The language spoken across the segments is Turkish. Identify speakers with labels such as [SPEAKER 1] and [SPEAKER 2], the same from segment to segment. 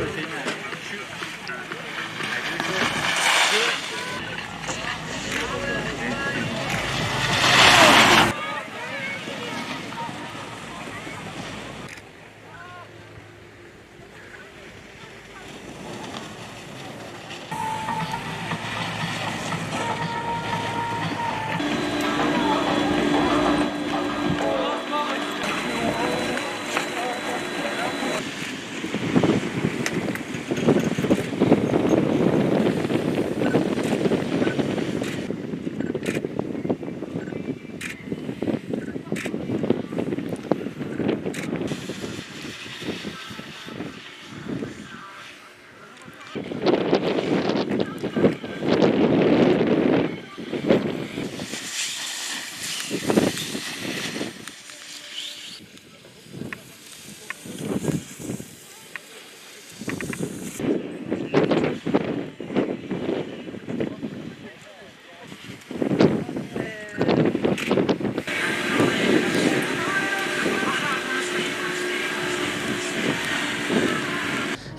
[SPEAKER 1] Gracias.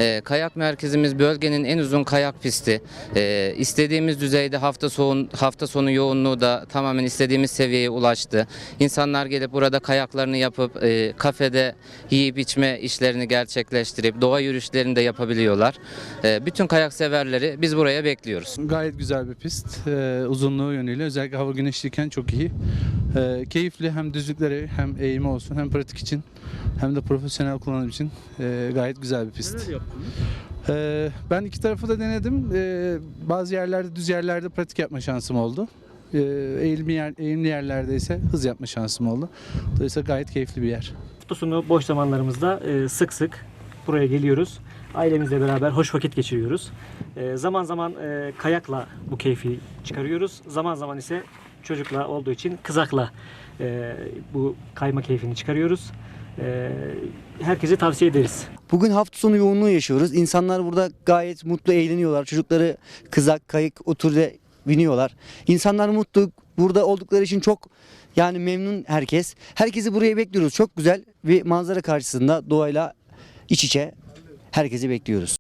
[SPEAKER 1] Ee, kayak merkezimiz bölgenin en uzun kayak pisti. Ee, istediğimiz düzeyde hafta sonu hafta sonu yoğunluğu da tamamen istediğimiz seviyeye ulaştı. İnsanlar gelip burada kayaklarını yapıp e, kafede yiyip içme işlerini gerçekleştirip doğa yürüyüşlerini de yapabiliyorlar. Ee, bütün kayak severleri biz buraya bekliyoruz.
[SPEAKER 2] Gayet güzel bir pist. Uzunluğu yönüyle özellikle hava güneşliyken çok iyi. Keyifli hem düzlükleri hem eğimi olsun hem pratik için hem de profesyonel kullanım için ee, gayet güzel bir pist. Ee, ben iki tarafı da denedim. Ee, bazı yerlerde düz yerlerde pratik yapma şansım oldu. Ee, eğimli, yer, eğimli yerlerde ise hız yapma şansım oldu. Dolayısıyla gayet keyifli bir yer.
[SPEAKER 3] Hafta sonu boş zamanlarımızda e, sık sık buraya geliyoruz. Ailemizle beraber hoş vakit geçiriyoruz. E, zaman zaman e, kayakla bu keyfi çıkarıyoruz. Zaman zaman ise çocukla olduğu için kızakla e, bu kayma keyfini çıkarıyoruz. E, herkese tavsiye ederiz.
[SPEAKER 4] Bugün hafta sonu yoğunluğu yaşıyoruz. İnsanlar burada gayet mutlu eğleniyorlar. Çocukları kızak, kayık, oturda biniyorlar. İnsanlar mutlu. Burada oldukları için çok yani memnun herkes. Herkesi buraya bekliyoruz. Çok güzel bir manzara karşısında doğayla iç içe herkesi bekliyoruz.